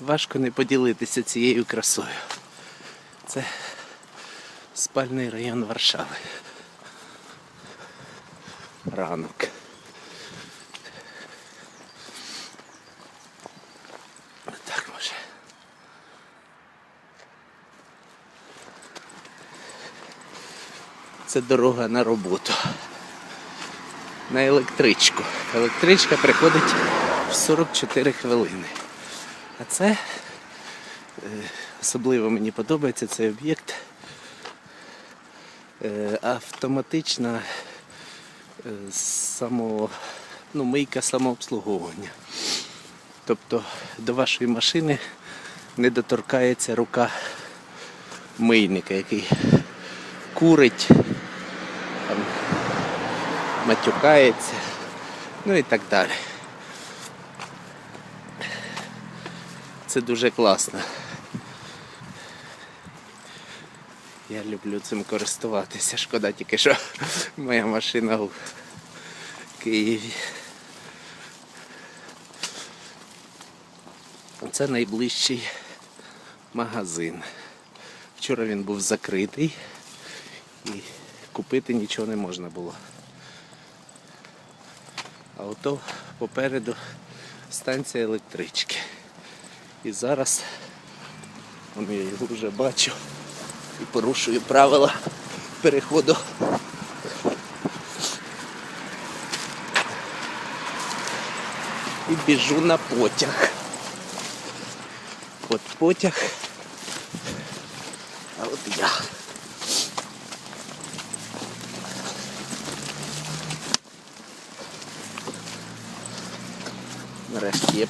Важко не поділитися цією красою. Це спальний район Варшави. Ранок. Так може. Це дорога на роботу. На електричку. Електричка приходить в 44 хвилини. А це е, особливо мені подобається цей об'єкт. Е, Автоматична е, само, ну, мийка самообслуговування. Тобто до вашої машини не доторкається рука мийника, який курить, там, матюкається, ну і так далі. Це дуже класно. Я люблю цим користуватися. Шкода тільки, що моя машина у Києві. Це найближчий магазин. Вчора він був закритий і купити нічого не можна було. А ото попереду станція електрички. І зараз вон я його вже бачу і порушую правила переходу. І біжу на потяг. От потяг. А от я. Нарешті є